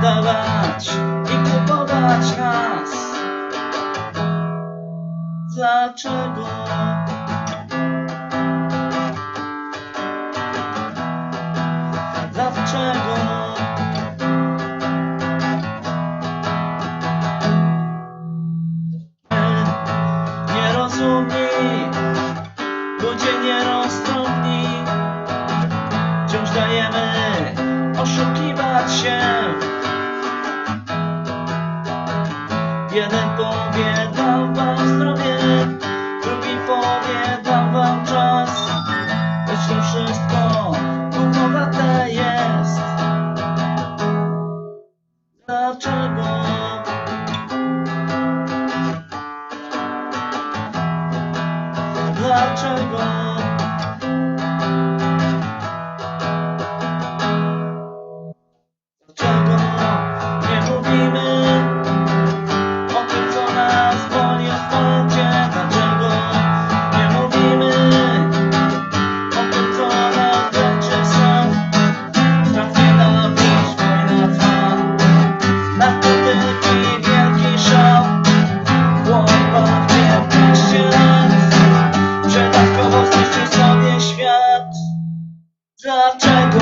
sprzedawać i kupować nas. Dlaczego? Dlaczego? Nierozumni, ludzie nieroztropni, wciąż dajemy oszukiwać się. Jeden powie dam wam zdrowie, drugi powie dam wam czas, lecz to wszystko głupowate jest. Dlaczego? Dlaczego Kaçak